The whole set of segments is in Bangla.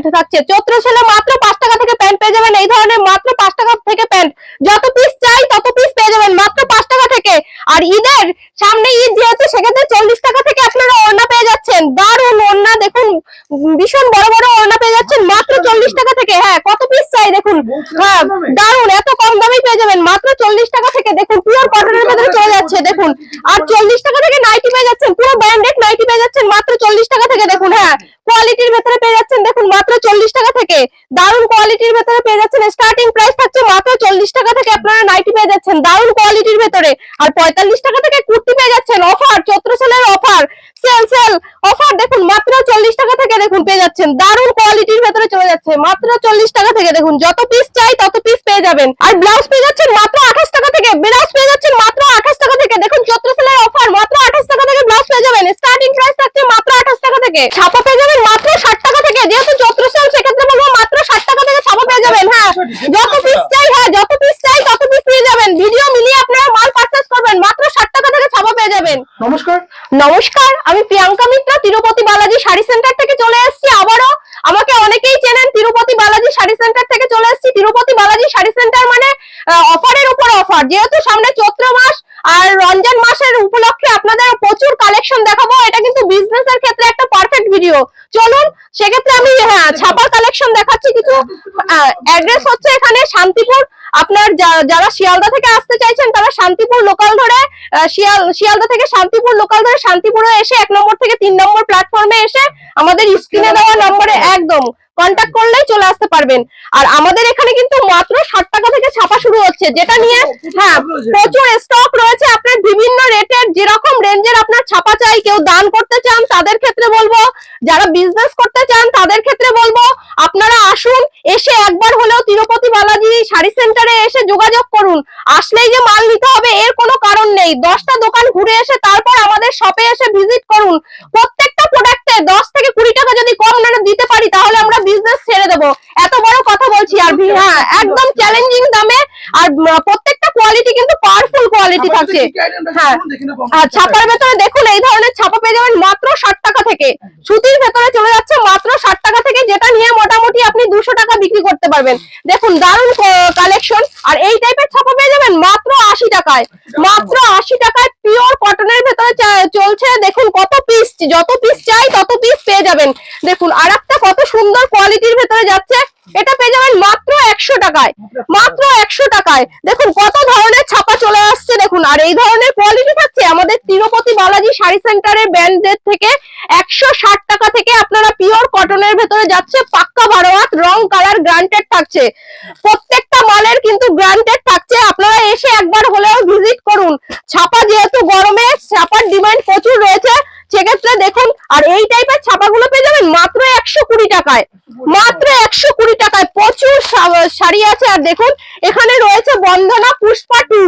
প্যান্ট থাকছে। চৈত্র সেলে মাত্র পাঁচ টাকা থেকে প্যান্ট পেয়ে যাবেন। এই ধরনের মাত্র পাঁচ টাকা থেকে প্যান্ট। যত পিস চাই, তত পিস পেয়ে যাবেন। মাত্র পাঁচ টাকা থেকে। আর ঈদের সামনে ঈদ যেহেতু, সেক্ষেত্রে চল্লিশ টাকা থেকে আপনারা ওড়না পেয়ে যাচ্ছেন। দারুণ ওড়না। দেখুন, ভীষণ বড় বড় ওড়না পেয়ে যাচ্ছেন। মাত্র চল্লিশ টাকা থেকে হ্যাঁ কত পিস চাই দেখুন? হ্যাঁ দারুণ এত কম দামে পেয়ে যাবেন মাত্র চল্লিশ টাকা থেকে দেখুন পিওর কটনের ভেতরে চলে যাচ্ছে দেখুন। আর চল্লিশ টাকা থেকে নাইটি পেয়ে যাচ্ছেন পুরো ব্র্যান্ডেড নাইটি পেয়ে যাচ্ছেন মাত্র চল্লিশ টাকা থেকে দেখুন হ্যাঁ কোয়ালিটির ভেতরে পেয়ে যাচ্ছেন দেখুন মাত্র চল্লিশ টাকা থেকে। দারুণ কোয়ালিটির ভেতরে পেয়ে যাচ্ছেন স্টার্টিং প্রাইস থাকছে মাত্র চল্লিশ টাকা থেকে আপনারা নাইটি পেয়ে যাচ্ছেন দারুণ কোয়ালিটির ভেতরে। আর পঁয়তাল্লিশ টাকা থেকে কুর্তি পেয়ে যাচ্ছেন অফার চৈত্র সালের অফার সেল সেল অফার দেখুন, মাত্র চল্লিশ টাকা থেকে দেখুন পেয়ে যাচ্ছেন। দারুণ কোয়ালিটির ভেতরে চলে যাচ্ছে। মাত্র চল্লিশ টাকা থেকে দেখুন, যত পিস চাই তত পিস পেয়ে যাবেন। আর ব্লাউজ পেয়ে যাচ্ছেন মাত্র আঠাশ টাকা থেকে ব্লাউজ পেয়ে যাচ্ছেন মাত্র আঠাশ টাকা থেকে। দেখুন চৈত্র সেলের অফার মাত্র আঠাশ টাকা থেকে ব্লাউজ পেয়ে যাবেন। স্টার্টিং প্রাইস থাকছে মাত্র আঠাশ টাকা থেকে। ছাপা পেয়ে যাবেন মাত্র ষাট টাকা থেকে। যেহেতু চৈত্র সেল সেক্ষেত্রে বলব মাত্র ষাট টাকা থেকে ছাপা পেয়ে যাবেন হ্যাঁ যত পিস চাই হ্যাঁ যত পিস চাই তত পিস পেয়ে যাবেন ভিডিও মিলিয়ে আপনারা মাল পারচেস করবেন মাত্র ষাট টাকা থেকে ছাপা পেয়ে যাবেন নমস্কার নমস্কার আমি প্রিয়াঙ্কা মিত্র তিরুপতি বালাজি শাড়ি সেন্টার থেকে চলে এসেছি আবারও আমাকে অনেকেই চেনেন তিরুপতি বালাজি শাড়ি সেন্টার থেকে চলে এসেছি তিরুপতি বালাজি শাড়ি সেন্টার মানে অফারের উপর অফার যেহেতু সামনে চৈত্র মাস আর রমজান মাসের উপলক্ষে আপনাদের প্রচুর কালেকশন দেখাবো এটা কিন্তু বিজনেস এর ক্ষেত্রে একটা পারফেক্ট ভিডিও চলুন সেক্ষেত্রে আমি হ্যাঁ ছাপার কালেকশন দেখাচ্ছি কিছু অ্যাড্রেস হচ্ছে এখানে শান্তিপুর। আপনার যারা শিয়ালদা থেকে আসতে চাইছেন, তারা শান্তিপুর লোকাল ধরে শিয়াল, শিয়ালদা থেকে শান্তিপুর লোকাল ধরে শান্তিপুরে এসে এক নম্বর থেকে তিন নম্বর প্ল্যাটফর্মে এসে আমাদের স্ক্রিনে দেওয়া নম্বরে একদম কন্ট্যাক্ট করলেই চলে আসতে পারবেন। আর আমাদের এখানে কিন্তু মাত্র ষাট টাকা থেকে ছাপা শুরু হচ্ছে, যেটা নিয়ে হ্যাঁ প্রচুর স্টক রয়েছে। আপনার বিভিন্ন রেটের যেরকম রেঞ্জের আপনার ছাপা চাই কেউ দান করতে চান তাদের ক্ষেত্রে বলব যারা বিজনেস করতে চান তাদের ক্ষেত্রে বলব আপনারা আসুন এসে একবার হলেও তিরুপতি বালাজি শাড়ি সেন্টারে এসে যোগাযোগ করুন। আসলেই যে মাল নিতে হবে এর কোনো কারণ নেই। দশটা দোকান ঘুরে এসে তারপর আমাদের শপে এসে ভিজিট করুন। প্রত্যেকটা প্রোডাক্টে দশ থেকে কুড়ি টাকা যদি কম মানে দিতে পারি তাহলে আমরা বিজনেস ছেড়ে দেবো। এত বড় কথা বলছি আর ভি- হ্যাঁ একদম চ্যালেঞ্জিং দামে। আর প্রত্যেকটা কোয়ালিটি কিন্তু পাওয়ারফুল কোয়ালিটি থাকছে। হ্যাঁ। আর ছাপার ভেতরে দেখুন এই ধরনের ছাপা পেয়ে যাবেন মাত্র ষাট টাকা থেকে। সুতির ভেতরে চলে যাচ্ছে মাত্র ষাট টাকা থেকে যেটা নিয়ে মোটামুটি আপনি দুশো টাকা বিক্রি করতে পারবেন। দেখুন দারুণ কালেকশন আর এই টাইপের ছাপা পেয়ে যাবেন মাত্র আশি টাকায়। মাত্র আশি টাকায় পিওর কটনের ভেতরে চলছে। দেখুন কত পিস যত পিস চাই তত পিস পেয়ে যাবেন। দেখুন আর একটা কত সুন্দর কোয়ালিটির ভেতরে যাচ্ছে। এটা পেয়ে যাবেন মাত্র একশো টাকায়। মাত্র একশো টাকায়। দেখুন কত ধরনের ছাপা আর এই ধরনের কোয়ালিটি থাকছে, আমাদের তিরুপতি বালাজি শাড়ি সেন্টারের ব্র্যান্ডের থেকে একশো ষাট টাকা থেকে আপনারা পিওর কটনের ভেতরে যাচ্ছে, পাক্কা বারো হাত রং কালার গ্রান্টেড থাকছে। প্রত্যেকটা মালের কিন্তু গ্রান্টেড থাকছে, আপনারা এসে একবার হলেও ভিজিট করুন। ছাপা যেহেতু গরমে, ছাপার ডিমান্ড প্রচুর রয়েছে, সেক্ষেত্রে দেখুন, আর এই টাইপের ছাপাগুলো পেয়ে যাবেন মাত্র একশো কুড়ি টাকায়। মাত্র একশো কুড়ি টাকায় প্রচুর শাড়ি আছে, আর দেখুন, এখানে রয়েছে বন্দনা পুষ্পা টু।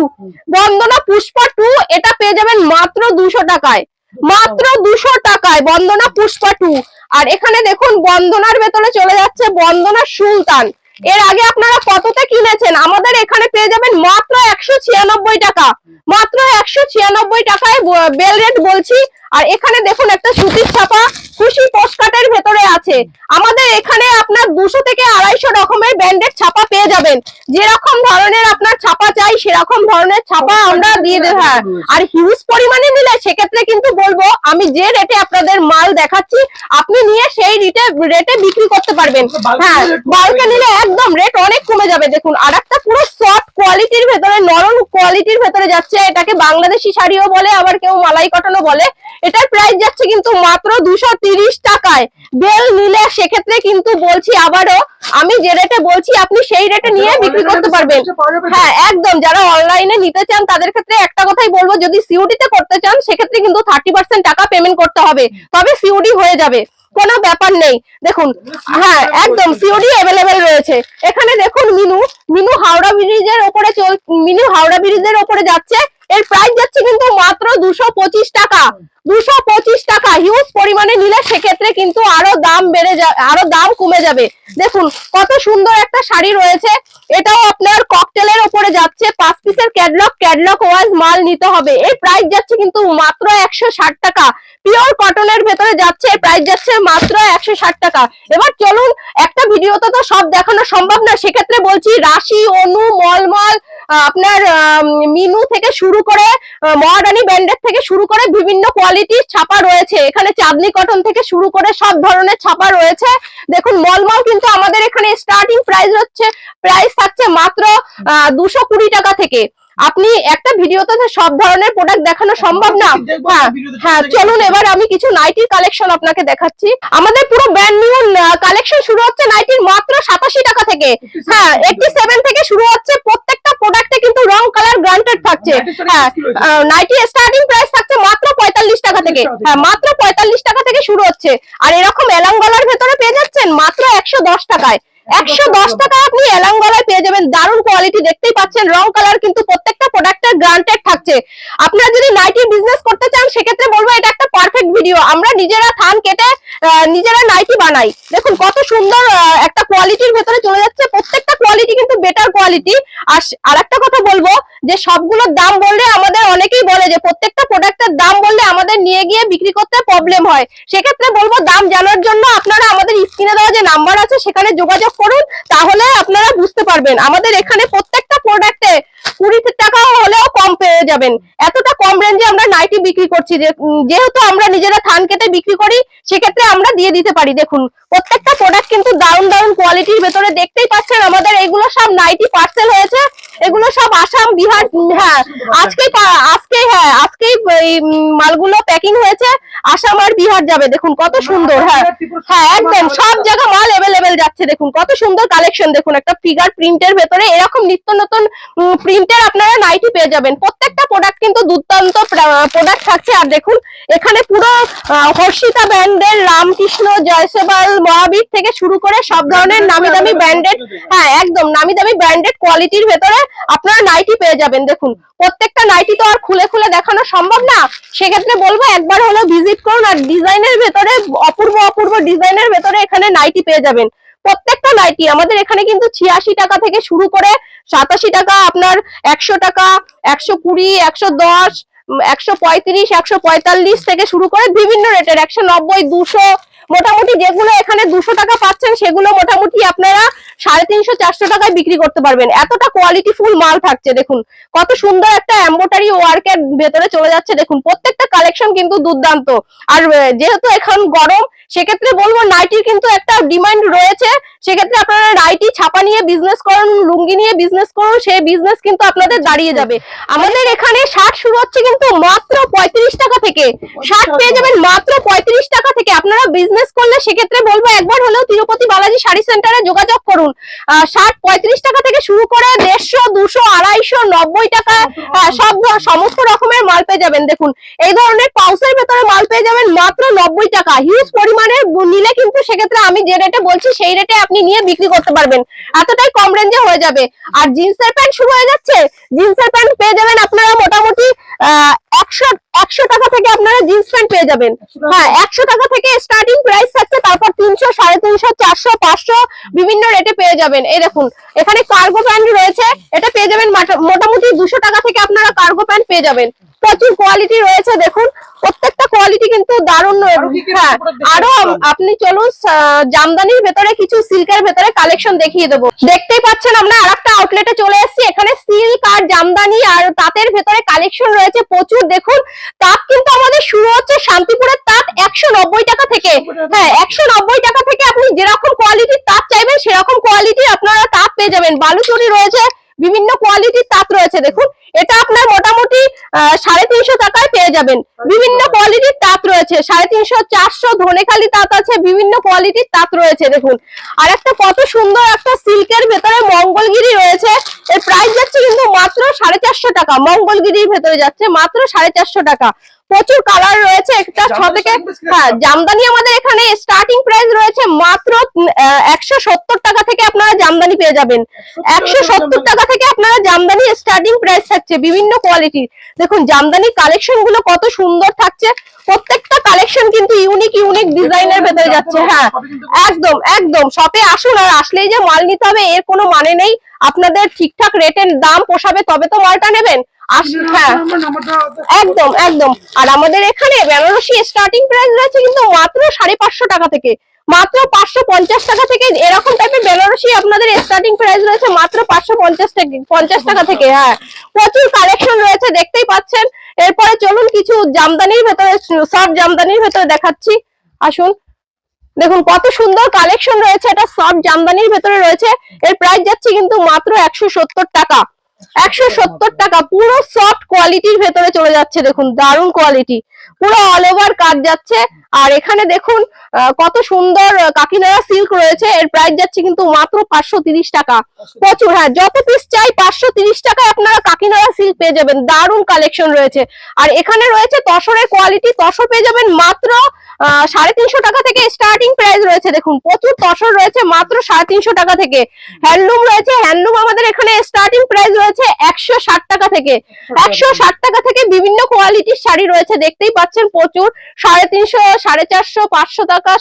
বন্দনা পুষ্পা টু, এটা পেয়ে যাবেন মাত্র দুশো টাকায়। মাত্র দুশো টাকায় বন্দনা পুষ্পা টু। আর এখানে দেখুন, বন্দনার ভেতরে চলে যাচ্ছে বন্দনা সুলতান। এর আগে আপনারা কততে কিনেছেন? আমাদের এখানে পেয়ে যাবেন মাত্র একশো ছিয়ানব্বই টাকা। মাত্র একশো ছিয়ানব্বই টাকায় বেল রেট বলছি আর এখানে দেখুন একটা সুতির ছাপা খুশি পোস্টকার্টের ভেতরে আছে। আমাদের এখানে আপনার দুশো থেকে আড়াইশো রকমের ব্র্যান্ডেড ছাপা পেয়ে যাবেন। যেরকম ধরনের আপনার ছাপা চাই সেরকম ধরনের ছাপা আমরা দিয়ে দেব। হ্যাঁ আর হিউজ পরিমাণে নিলে সেক্ষেত্রে কিন্তু বলব আমি যে রেটে আপনাদের মাল দেখাচ্ছি আপনি নিয়ে সেই রেটে রেটে বিক্রি করতে পারবেন। হ্যাঁ বাল্কে নিলে একদম রেট অনেক কমে যাবে। দেখুন আর একটা পুরো সফট কোয়ালিটির ভেতরে নরম কোয়ালিটির ভেতরে যাচ্ছে। এটাকে বাংলাদেশি শাড়িও বলে আবার কেউ মালাই কটনও বলে। এটার প্রাইস যাচ্ছে কিন্তু মাত্র দুশো তিরিশ টাকায়। বেল নিলে সেক্ষেত্রে কিন্তু বলছি আবারও আমি যে রেটে বলছি আপনি সেই রেটে নিয়ে বিক্রি করতে পারবেন। হ্যাঁ একদম যারা অনলাইনে নিতে চান তাদের ক্ষেত্রে একটা কথাই বলব যদি সিউডি তে করতে চান সেক্ষেত্রে কিন্তু থার্টি পার্সেন্ট টাকা পেমেন্ট করতে হবে। তবে সিউডি হয়ে যাবে কোনো ব্যাপার নেই। দেখুন হ্যাঁ একদম সিওডি অ্যাভেলেবেল রয়েছে। এখানে দেখুন মিনু মিনু হাওড়া ব্রিজের ওপরে চল মিনু হাওড়া ব্রিজের ওপরে যাচ্ছে। এর প্রাইস যাচ্ছে কিন্তু মাত্র দুশো পঁচিশ টাকা। দুশো পঁচিশ টাকা। হিউজ পরিমাণে নিলে সেক্ষেত্রে কিন্তু আরও দাম বেড়ে যাবে আরও দাম কমে যাবে। দেখুন, কত সুন্দর একটা শাড়ি রয়েছে। এটাও আপনার ককটেলের ওপরে যাচ্ছে। পাঁচ পিসের ক্যাডলক ক্যাডলক ওয়াইজ মাল নিতে হবে। এর প্রাইস যাচ্ছে কিন্তু মাত্র একশো ষাট টাকা। পিওর কটনের ভেতরে যাচ্ছে। প্রাইস যাচ্ছে মাত্র একশো ষাট টাকা। এবার চলুন, একটা ভিডিওতে তো সব দেখানো সম্ভব না। সেক্ষেত্রে বলছি, রাশি, অনু, মলমল আপনার মিনু থেকে শুরু করে মহারানী ব্যান্ডের থেকে শুরু করে বিভিন্ন কোয়ালিটির ছাপা রয়েছে। এখানে চাঁদনি কটন থেকে শুরু করে সব ধরনের ছাপা রয়েছে। দেখুন মলমল কিন্তু আমাদের এখানে স্টার্টিং প্রাইস হচ্ছে প্রাইস থাকছে মাত্র দুশো কুড়ি টাকা থেকে। আপনি একটা ভিডিওতে সব ধরনের প্রোডাক্ট দেখানো সম্ভব না? হ্যাঁ হ্যাঁ চলুন এবার আমি কিছু নাইটির কালেকশন আপনাকে দেখাচ্ছি। আমাদের পুরো ব্র্যান্ড নিউ কালেকশন শুরু হচ্ছে নাইটির মাত্র সাতাশি টাকা থেকে। হ্যাঁ এইটটি সেভেন থেকে শুরু হচ্ছে প্রত্যেকটা প্রোডাক্টে কিন্তু রং কালার গ্রান্টেড থাকছে। হ্যাঁ নাইটি স্টার্টিং প্রাইস থাকছে মাত্র পঁয়তাল্লিশ টাকা থেকে। হ্যাঁ মাত্র পঁয়তাল্লিশ টাকা থেকে শুরু হচ্ছে। আর এরকম এলাঙ্গলার ভেতরে পেয়ে যাচ্ছেন মাত্র একশো দশ টাকায়। একশো দশ টাকা আপনি এলাঙ্গলায় পেয়ে যাবেন, দারুণ কোয়ালিটি দেখতেই পাচ্ছেন, রং কালার কিন্তু প্রত্যেকটা প্রোডাক্টের গ্রান্টেড থাকছে। আপনারা যদি নাইটি বিজনেস করতে চান, সেক্ষেত্রে বলব এটা একটা পারফেক্ট ভিডিও আমরা নিজেরা থান কেটে নিজেরা নাইটি বানাই। দেখুন কত সুন্দর একটা কোয়ালিটির ভেতরে চলে যাচ্ছে। প্রত্যেকটা কোয়ালিটি কিন্তু বেটার কোয়ালিটি আর আর একটা কথা বলব যে সবগুলোর দাম বললে আমাদের অনেকেই বলে যে প্রত্যেকটা প্রোডাক্টের দাম বললে আমাদের নিয়ে গিয়ে বিক্রি করতে প্রবলেম হয়। সেক্ষেত্রে বলব দাম জানার জন্য আপনারা আমাদের স্ক্রিনে দেওয়া যে নাম্বার আছে, সেখানে যোগাযোগ করুন, তাহলে আপনারা বুঝতে পারবেন। আমাদের এখানে প্রত্যেকটা প্রোডাক্টে কুড়ি টাকা হলেও কম পেয়ে যাবেন। এতটা কম রেঞ্জে আমরা নাইটি বিক্রি করছি যেহেতু আমরা নিজেরা থান কেটে বিক্রি করি, সেক্ষেত্রে আমরা দিয়ে দিতে পারি। দেখুন, প্রত্যেকটা প্রোডাক্ট কিন্তু দারুণ দারুণ কোয়ালিটির ভেতরে দেখতেই পাচ্ছেন আমাদের এগুলো সব নাইটি পার্সেল হয়েছে। এগুলো সব আসাম, বিহার হ্যাঁ আজকেই পা- আজকেই হ্যাঁ আজকেই মালগুলো প্যাকিং হয়েছে। আসাম আর বিহার যাবে, দেখুন, কত সুন্দর হ্যাঁ হ্যাঁ একদম, সব জায়গা মাল এভেলেবেল যাচ্ছে, দেখুন, কত সুন্দর কালেকশন দেখুন, একটা ফিগার প্রিন্টের ভেতরে এরকম নিত্য নতুন প্রিন্টের আপনারা নাইটি পেয়ে যাবেন। প্রত্যেকটা প্রোডাক্ট কিন্তু দুর্দান্ত প্রোডাক্ট থাকছে। আর দেখুন এখানে পুরো হর্ষিতা ব্র্যান্ডের রামকৃষ্ণ জয়সেবাল মহাবীর থেকে শুরু করে সব ধরনের নামি দামি ব্র্যান্ডেড হ্যাঁ একদম। নামি দামি ব্র্যান্ডেড কোয়ালিটির ভেতরে আপনারা নাইটি পেয়ে যাবেন। দেখুন প্রত্যেকটা নাইটি তো আর খুলে খুলে দেখানো সম্ভব না। সেক্ষেত্রে বলব একবার হলো ভিজিট করুন। আর ডিজাইনের ভেতরে অপূর্ব অপূর্ব ডিজাইনের ভেতরে এখানে নাইটি পেয়ে যাবেন। প্রত্যেকটা নাইটি আমাদের এখানে কিন্তু ছিয়াশি টাকা থেকে শুরু করে সাতাশি টাকা, আপনার একশো টাকা, একশো কুড়ি, একশো দশ একশো পঁয়ত্রিশ, একশো পঁয়তাল্লিশ থেকে শুরু করে বিভিন্ন রেটের, একশো নব্বই, দুশো, মোটামুটি যেগুলো এখানে দুশো টাকা পাচ্ছেন, সেগুলো মোটামুটি আপনারা সাড়ে তিনশো, চারশো টাকায় বিক্রি করতে পারবেন। এতটা কোয়ালিটি ফুল মাল থাকছে, দেখুন। কত সুন্দর একটা এম্বোটারি ওয়ার্কের ভেতরে চলে যাচ্ছে, দেখুন। প্রত্যেকটা কালেকশন কিন্তু দুর্দান্ত। আর যেহেতু এখন গরম সেক্ষেত্রে বলব নাইটির কিন্তু একটা ডিমান্ড রয়েছে। সেক্ষেত্রে আপনারা নাইটি ছাপা নিয়ে বিজনেস করুন, লুঙ্গি নিয়ে বিজনেস করুন, সেই বিজনেস কিন্তু আপনাদের দাঁড়িয়ে যাবে। আমাদের এখানে শার্ট শুরু হচ্ছে কিন্তু মাত্র পঁয়ত্রিশ টাকা থেকে। শার্ট পেয়ে যাবেন মাত্র পঁয়ত্রিশ টাকা থেকে। আপনারা বিজনেস করলে সেক্ষেত্রে বলব, একবার হলেও তিরুপতি বালাজি শাড়ি সেন্টারে যোগাযোগ করুন। শার্ট পঁয়ত্রিশ টাকা থেকে শুরু করে দেড়শো, দুশো, আড়াইশো, নব্বই টাকা সব সমস্ত রকমের মাল পেয়ে যাবেন। দেখুন, এই ধরনের পাউসের ভেতরে মাল পেয়ে যাবেন মাত্র নব্বই টাকা। হিউজ পরিমাণে ব- নিলে কিন্তু সেক্ষেত্রে আমি যে রেটে বলছি, সেই রেটে আপনি নিয়ে বিক্রি করতে পারবেন। এতটাই কম রেঞ্জে হয়ে যাবে। আর জিন্সের প্যান্ট শুরু হয়ে যাচ্ছে। জিন্সের প্যান্ট পেয়ে যাবেন আপনারা মোটামুটি একশো একশো টাকা থেকে আপনারা জিন্স প্যান্ট পেয়ে যাবেন। হ্যাঁ একশো টাকা থেকে স্টার্টিং প্রাইস তারপর তিনশো, সাড়ে তিনশো, চারশো, পাঁচশো বিভিন্ন রেটে পেয়ে যাবেন। এই দেখুন, এখানে কার্গো প্যান্ট রয়েছে। এটা পেয়ে যাবেন মোটামুটি দুশো টাকা থেকে আপনারা কার্গো প্যান্ট পেয়ে যাবেন। প্রচুর কোয়ালিটি রয়েছে দেখুন। প্রত্যেকটা কোয়ালিটি কিন্তু দারুণ আরও হ্যাঁ আরও আপনি চলুন জামদানির ভেতরে কিছু সিল্কের ভেতরে কালেকশন দেখিয়ে দেবো। দেখতেই পাচ্ছেন আমরা আরেকটা আউটলেটে চলে এসেছি এখানে সিল্ক আর জামদানি আর তাঁতের ভেতরে কালেকশন রয়েছে প্রচুর দেখুন। তাঁত কিন্তু আমাদের শুরু হচ্ছে শান্তিপুরের তাঁত একশো নব্বই টাকা থেকে। হ্যাঁ একশো নব্বই টাকা থেকে আপনি যেরকম কোয়ালিটির তাঁত চাইবেন সেরকম কোয়ালিটি আপনারা তাঁত পেয়ে যাবেন। বালুচুরি রয়েছে বিভিন্ন কোয়ালিটির তাঁত রয়েছে দেখুন। এটা আপনার মোটামুটি আহ, সাড়ে তিনশো টাকায় পেয়ে যাবেন। বিভিন্ন কোয়ালিটির তাঁত রয়েছে সাড়ে তিনশো চারশো ধনেখালি তাঁত আছে বিভিন্ন কোয়ালিটির তাঁত রয়েছে দেখুন। আর একটা কত সুন্দর একটা সিল্কের ভেতরে মঙ্গলগিরি রয়েছে এর প্রাইস যাচ্ছে কিন্তু মাত্র সাড়ে চারশো টাকা মঙ্গলগিরির ভেতরে যাচ্ছে মাত্র সাড়ে চারশো টাকা। প্রচুর কালার রয়েছে একটা ছ থেকে হ্যাঁ জামদানি আমাদের এখানে স্টার্টিং প্রাইস রয়েছে মাত্র একশো সত্তর টাকা থেকে আপনারা জামদানি পেয়ে যাবেন। একশো সত্তর টাকা থেকে আপনারা জামদানি স্টার্টিং প্রাইস থাকছে বিভিন্ন কোয়ালিটির দেখুন জামদানি কালেকশনগুলো কত সুন্দর থাকছে। প্রত্যেকটা কালেকশন কিন্তু ইউনিক ইউনিক ডিজাইনের ভেতরে যাচ্ছে। হ্যাঁ একদম একদম। শপে আসুন আর আসলেই যে মাল নিতে হবে এর কোনো মানে নেই। আপনাদের ঠিকঠাক রেটের দাম পোষাবে তবে তো মালটা নেবেন। একদম একদম। আর আমাদের এখানে বেনারসি স্টার্টিং প্রাইস রয়েছে কিন্তু মাত্র সাড়ে পাঁচশো টাকা থেকে। মাত্র পাঁচশো পঞ্চাশ টাকা থেকে এরকম টাইপের বেনারসি আপনাদের স্টার্টিং প্রাইস রয়েছে মাত্র পাঁচশো পঞ্চাশ টাকা পঞ্চাশ টাকা থেকে হ্যাঁ। প্রচুর কালেকশন রয়েছে দেখতেই পাচ্ছেন। এরপরে চলুন কিছু জামদানির ভেতরে সব জামদানির ভেতরে দেখাচ্ছি। আসুন। দেখুন কত সুন্দর কালেকশন রয়েছে এটা সব জামদানির ভেতরে রয়েছে। এর প্রাইস যাচ্ছে কিন্তু মাত্র একশো সত্তর টাকা। একশো সত্তর টাকা পুরো সফট কোয়ালিটির ভেতরে চলে যাচ্ছে দেখুন দারুণ কোয়ালিটি পুরো অল ওভার কাজ যাচ্ছে আর এখানে দেখুন কত সুন্দর আহ, কাকিনাড়া সিল্ক রয়েছে এর প্রাইস যাচ্ছে কিন্তু মাত্র পাঁচশো তিরিশ টাকা। প্রচুর হ্যাঁ যত পিস চাই পাঁচশো তিরিশ টাকায় আপনারা কাকিনাড়া সিল্ক পেয়ে যাবেন দারুণ কালেকশন রয়েছে। আর এখানে রয়েছে তসরের কোয়ালিটি তসর পেয়ে যাবেন মাত্র সাড়ে তিনশো টাকা থেকে স্টার্টিং প্রাইস রয়েছে দেখুন প্রচুর তসর রয়েছে মাত্র সাড়ে তিনশো টাকা থেকে। হ্যান্ডলুম রয়েছে হ্যান্ডলুম আমাদের এখানে স্টার্টিং প্রাইস রয়েছে। একশো ষাট টাকা থেকে। একশো ষাট টাকা। থেকে বিভিন্ন কোয়ালিটির শাড়ি রয়েছে দেখতেই পাচ্ছেন প্রচুর। সাড়ে তিনশো সাড়ে চারশো পাঁচশো টাকা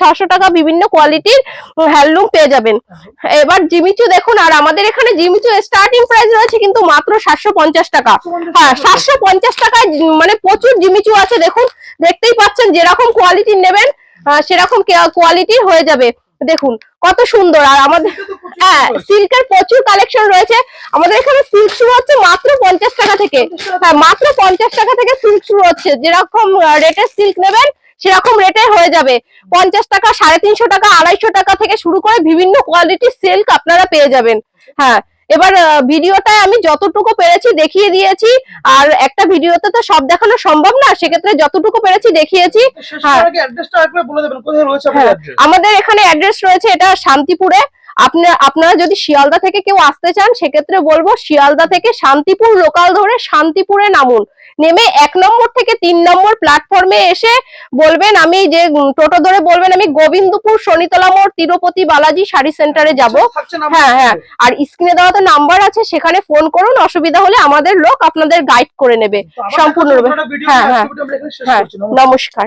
ছশো টাকা বিভিন্ন কোয়ালিটির হ্যান্ডলুম পেয়ে যাবেন। এবার জিমিচু দেখুন আর আমাদের এখানে জিমিচু স্টার্টিং প্রাইস রয়েছে কিন্তু মাত্র সাতশো পঞ্চাশ টাকা। হ্যাঁ সাতশো পঞ্চাশ টাকায় মানে প্রচুর জিমিচু আছে দেখুন দেখতেই পাচ্ছেন যেরকম কোয়ালিটি নেবেন সেরকম কোয়ালিটির হয়ে যাবে। দেখুন কত সুন্দর। আর আমাদের হ্যাঁ সিল্কের প্রচুর কালেকশন রয়েছে। আমাদের এখানে সিল্ক শুরু হচ্ছে মাত্র পঞ্চাশ টাকা থেকে। হ্যাঁ মাত্র পঞ্চাশ টাকা থেকে সিল্ক শুরু হচ্ছে। যেরকম রেটের সিল্ক নেবেন সেরকম রেটে হয়ে যাবে। পঞ্চাশ টাকা সাড়ে তিনশো টাকা আড়াইশো টাকা থেকে শুরু করে বিভিন্ন কোয়ালিটির সিল্ক আপনারা পেয়ে যাবেন। হ্যাঁ এবার ভিডিওটা ভিডিওটায় আমি যতটুকু পেরেছি দেখিয়ে দিয়েছি আর একটা ভিডিওতে তো সব দেখানো সম্ভব না সেক্ষেত্রে যতটুকু পেরেছি দেখিয়েছি হ্যাঁ। আমাদের এখানে অ্যাড্রেস রয়েছে এটা শান্তিপুরে আপনার আপনারা যদি শিয়ালদা থেকে কেউ আসতে চান সেক্ষেত্রে বলব শিয়ালদা থেকে শান্তিপুর লোকাল ধরে শান্তিপুরে নামুন। নেমে এক নম্বর থেকে তিন নম্বর প্ল্যাটফর্মে এসে বলবেন আমি যে টোটো ধরে বলবেন আমি গোবিন্দপুর শনিতলা মোড় তিরুপতি বালাজি শাড়ি সেন্টারে যাব। হ্যাঁ হ্যাঁ। আর স্ক্রিনে দেওয়া তো নাম্বার আছে সেখানে ফোন করুন অসুবিধা হলে আমাদের লোক আপনাদের গাইড করে নেবে। সম্পূর্ণরূপে হ্যাঁ, হ্যাঁ, হ্যাঁ। নমস্কার।